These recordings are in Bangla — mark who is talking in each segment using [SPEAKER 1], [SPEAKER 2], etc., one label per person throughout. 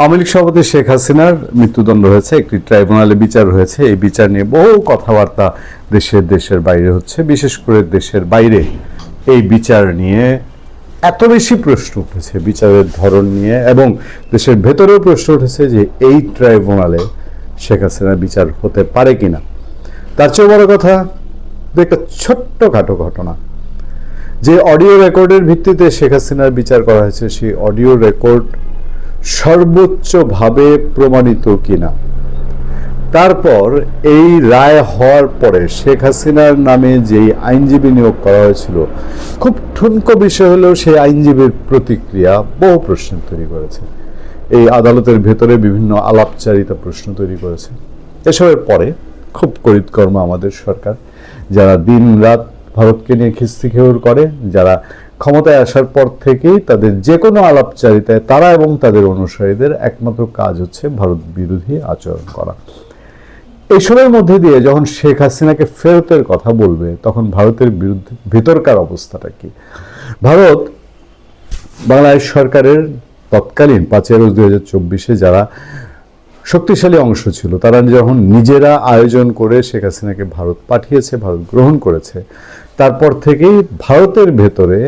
[SPEAKER 1] আওয়ামী লীগ সভাপতি শেখ হাসিনার মৃত্যুদণ্ড হয়েছে, একটি ট্রাইব্যুনালে বিচার হয়েছে। এই বিচার নিয়ে বহু কথাবার্তা দেশের দেশের বাইরে হচ্ছে। বিশেষ করে দেশের বাইরে এই বিচার নিয়ে এত বেশি প্রশ্ন উঠেছে, বিচারের ধরন নিয়ে, এবং দেশের ভেতরেও প্রশ্ন উঠেছে যে এই ট্রাইব্যুনালে শেখ হাসিনার বিচার হতে পারে কিনা। তার চেয়েও বড় কথা একটা ছোট্টখাটো ঘটনা। যে অডিও রেকর্ডের ভিত্তিতে শেখ হাসিনার বিচার করা হয়েছে, সেই অডিও রেকর্ড সর্বোচ্চভাবে প্রমাণিত কিনা। তারপর এই রায় হওয়ার পরে শেখ হাসিনার নামে যেই আইনজীবী নিয়োগ করা হয়েছিল, খুব ঠুনকো বিষয় হলেও সেই আইনজীবীর প্রতিক্রিয়া বহু প্রশ্ন তৈরি করেছে। এই আদালতের ভেতরে বিভিন্ন আলাপচারিতা প্রশ্ন তৈরি করেছে। এসবের পরে খুব করিতকর্ম আমাদের সরকার, যারা দিন রাত ভারতকে নিয়ে খিস্তি খেউর করে, যারা ক্ষমতায় আসার পর থেকেই তাদের যে কোনো আলাপচারিতায় তারা এবং তাদের অনুসারীদের একমাত্র কাজ হচ্ছে ভারত বিরোধী আচরণ করা। এইসবের মধ্যে দিয়ে যখন শেখ হাসিনাকে ফেরতের কথা বলবে, তখন ভারতের বিরুদ্ধে ভিতরকার অবস্থাটা কি? ভারত বাংলাদেশ সরকারের তৎকালীন পাঁচই আগস্ট দুই হাজার চব্বিশে যারা শক্তিশালী অংশ ছিল, তারা যখন নিজেরা আয়োজন করে শেখ হাসিনাকে ভারত পাঠিয়েছে, ভারত গ্রহণ করেছে, তারপর থেকেই ভারতের ভেতরে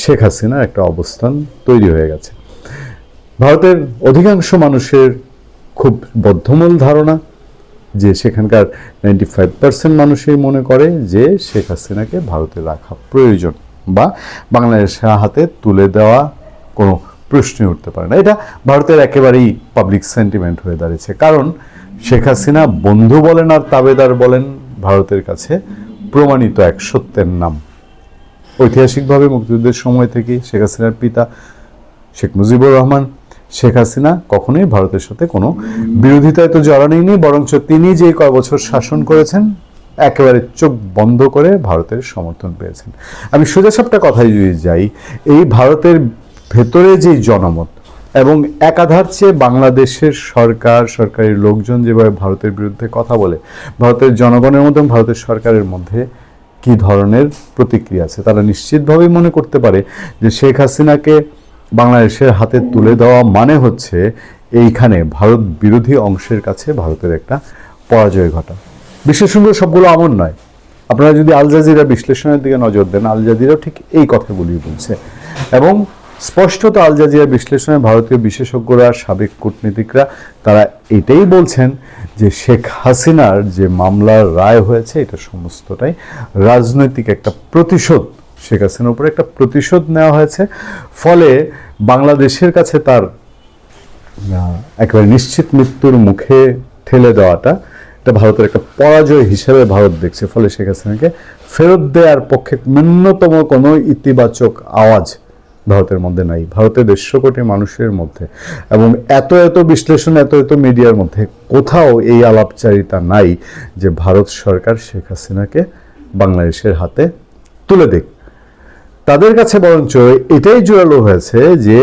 [SPEAKER 1] শেখ হাসিনার একটা অবস্থান তৈরি হয়ে গেছে। ভারতের অধিকাংশ মানুষের খুব বদ্ধমূল ধারণা যে সেখানকার নাইনটি ফাইভ পার্সেন্ট মানুষই মনে করে যে শেখ হাসিনাকে ভারতে রাখা প্রয়োজন বা বাংলাদেশের হাতে তুলে দেওয়া কোনো প্রশ্নই উঠতে পারে না। এটা ভারতের একেবারেই পাবলিক সেন্টিমেন্ট হয়ে দাঁড়িয়েছে। কারণ শেখ হাসিনা বন্ধু বলেন আর তাবেদার বলেন, ভারতের কাছে প্রমাণিত এক সত্যের নাম। ঐতিহাসিকভাবে মুক্তিযুদ্ধের সময় থেকে শেখ হাসিনার পিতা শেখ মুজিবুর রহমান, শেখ হাসিনা কখনোই ভারতের সাথে কোনো বিরোধিতায় তো জড়ানইনি বরঞ্চ তিনি যে কয় বছর শাসন করেছেন, একেবারে চোখ বন্ধ করে ভারতের সমর্থন পেয়েছেন। আমি সোজা সাপটা কথায় যদি যাই, এই ভারতের ভেতরে যে জনমত এবং একাধার চেয়ে বাংলাদেশের সরকার সরকারি লোকজন যেভাবে ভারতের বিরুদ্ধে কথা বলে, ভারতের জনগণের মধ্যে ভারতের সরকারের মধ্যে কি ধরনের প্রতিক্রিয়া আছে? তারা নিশ্চিতভাবেই মনে করতে পারে যে শেখ হাসিনাকে বাংলাদেশের হাতে তুলে দেওয়া মানে হচ্ছে এইখানে ভারত বিরোধী অংশের কাছে ভারতের একটা পরাজয় ঘটা। বিশ্লেষণগুলো সবগুলো আমন নয়। আপনারা যদি আল জাজিরা বিশ্লেষণের দিকে নজর দেন, আল জাজিরাও ঠিক এই কথাগুলি বলছে। এবং স্পষ্টত আল জাজিরা বিশ্লেষণে ভারতীয় বিশেষজ্ঞরা, সাবেক কূটনীতিকরা, তারা এটাই বলছেন যে শেখ হাসিনার যে মামলার রায় হয়েছে, এটা সমস্তটাই রাজনৈতিক একটা প্রতিশোধ। শেখ হাসিনার উপরে একটা প্রতিশোধ নেওয়া হয়েছে। ফলে বাংলাদেশের কাছে তার একেবারে নিশ্চিত মৃত্যুর মুখে ঠেলে দেওয়াটা, এটা ভারতের একটা পরাজয় হিসেবে ভারত দেখছে। ফলে শেখ হাসিনাকে ফেরত দেওয়ার পক্ষে ন্যূনতম কোনো ইতিবাচক আওয়াজ ভারতের মধ্যে নাই। ভারতের দেড়শো কোটি মানুষের মধ্যে। এবং এত এত বিশ্লেষণ, এত এত মিডিয়ার মধ্যে কোথাও এই আলাপচারিতা নাই যে ভারত সরকার শেখ হাসিনাকে বাংলাদেশের হাতে তুলে দেখ তাদের কাছে বরঞ্চ এটাই জোরালো হয়েছে যে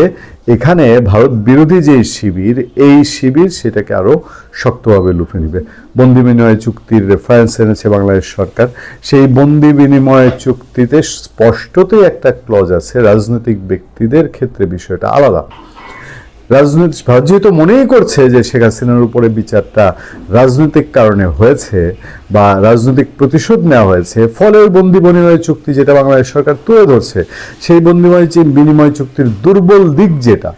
[SPEAKER 1] এখানে ভারত বিরোধী যে শিবির, এই শিবির সেটাকে আরও শক্তভাবে লুফে নেবে। বন্দি বিনিময় চুক্তির রেফারেন্স এনেছে বাংলাদেশ সরকার। সেই বন্দি বিনিময় চুক্তিতে স্পষ্টতই একটা ক্লজ আছে, রাজনৈতিক ব্যক্তিদের ক্ষেত্রে বিষয়টা আলাদা। রাজনৈতিক যেহেতু মনেই করছে যে শেখ হাসিনার উপরে বিচারটা রাজনৈতিক কারণে হয়েছে বা রাজনৈতিক প্রতিশোধ নেওয়া হয়েছে ফলে ওই বন্দি বিনিময় চুক্তি যেটা বাংলাদেশ সরকার তুলে ধরছে, সেই বন্দি বিনিময় চুক্তির দুর্বল দিক যেটা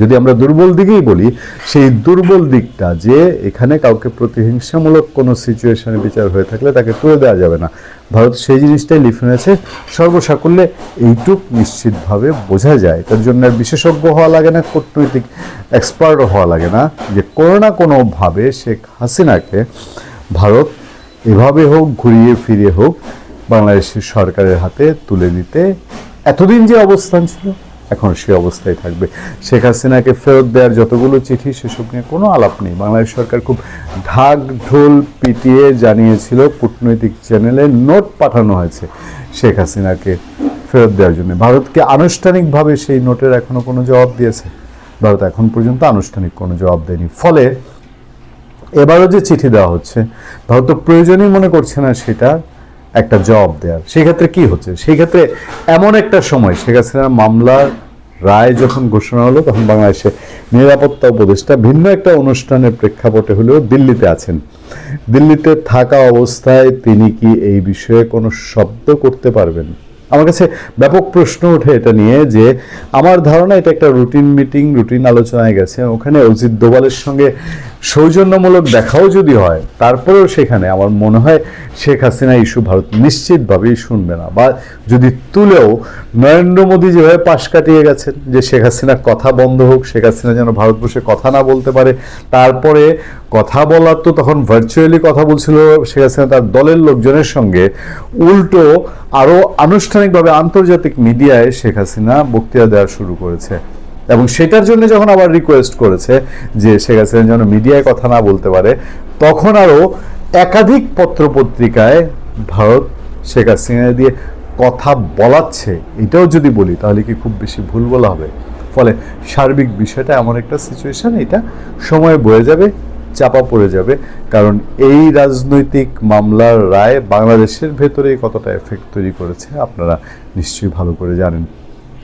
[SPEAKER 1] যদি আমরা দুর্বল দিকেই বলি, সেই দুর্বল দিকটা যে এখানে কাউকে প্রতিহিংসামূলক কোনো সিচুয়েশনে বিচার হয়ে থাকলে তাকে তুলে দেওয়া যাবে না। ভারত সেই জিনিসটাই লিখে নিয়েছে, সর্বসাকুল্যে এইটুক নিশ্চিতভাবে বোঝা যায়। তার জন্য বিশেষজ্ঞ হওয়া লাগে না, কূটনৈতিক এক্সপার্টও হওয়া লাগে না। যে কোনো না কোনোভাবে শেখ হাসিনাকে ভারত এভাবে হোক, ঘুরিয়ে ফিরিয়ে হোক, বাংলাদেশের সরকারের হাতে তুলে দিতে এতদিন যে অবস্থান ছিল এখন সে অবস্থায় থাকবে। শেখ হাসিনাকে ফেরত দেওয়ার যতগুলো চিঠি, সেসব নিয়ে কোনো আলাপ নেই। বাংলাদেশ সরকার খুব ঢাক ঢোল পিটিয়ে জানিয়েছিল, কূটনৈতিক চ্যানেলে নোট পাঠানো হয়েছে শেখ হাসিনাকে ফেরত দেওয়ার জন্য। ভারতকে আনুষ্ঠানিকভাবে সেই নোটের এখনও কোনো জবাব দিয়েছে? ভারত এখন পর্যন্ত আনুষ্ঠানিক কোনো জবাব দেয়নি। ফলে এবারও যে চিঠি দেওয়া হচ্ছে, ভারত তো প্রয়োজনই মনে করছে না সেটা। একটা জবাব দেওয়ার সেক্ষেত্রে কি হচ্ছে? সেই ক্ষেত্রে এমন একটা সময়, শেখ হাসিনার মামলার রায় যখন ঘোষণা হলো, তখন বাংলাদেশে নিরাপত্তা উপদেষ্টা ভিন্ন একটা অনুষ্ঠানের প্রেক্ষাপটে হলেও দিল্লিতে আছেন। দিল্লিতে থাকা অবস্থায় তিনি কি এই বিষয়ে কোনো শব্দ করতে পারবেন? আমার কাছে ব্যাপক প্রশ্ন ওঠে এটা নিয়ে যে, আমার ধারণা এটা একটা রুটিন মিটিং, রুটিন আলোচনায় গেছে। ওখানে অজিত দোভালের সঙ্গে সৌজন্যমূলক দেখাও যদি হয়, তারপরেও সেখানে আমার মনে হয় শেখ হাসিনা ইস্যু ভারত নিশ্চিতভাবেই শুনবে না। বা যদি তুলেও নরেন্দ্র মোদী যেভাবে পাশ কাটিয়ে গেছেন, যে শেখ হাসিনার কথা বন্ধ হোক, শেখ হাসিনা যেন ভারতবর্ষে কথা না বলতে পারে, তারপরে কথা বলার তো তখন ভার্চুয়ালি কথা বলছিল শেখ হাসিনা তার দলের লোকজনের সঙ্গে, উল্টো আরও আনুষ্ঠানিকভাবে আন্তর্জাতিক মিডিয়ায় শেখ হাসিনা বক্তৃতা দেওয়া শুরু করেছে। এবং সেটার জন্য যখন আবার রিকোয়েস্ট করেছে যে শেখ হাসিনা যেন মিডিয়ায় কথা না বলতে পারে, তখন আরও একাধিক পত্রপত্রিকায় ভারত শেখ হাসিনা দিয়ে কথা বলাচ্ছে। এটাও যদি বলি, তাহলে কি খুব বেশি ভুল বলা হবে? ফলে সার্বিক বিষয়টা এমন একটা সিচুয়েশন এটা সময় বয়ে যাবে, চাপা পড়ে যাবে। কারণ এই রাজনৈতিক মামলার রায় বাংলাদেশের ভেতরে কতটা এফেক্ট তৈরি করেছে, আপনারা নিশ্চয়ই ভালো করে জানেন।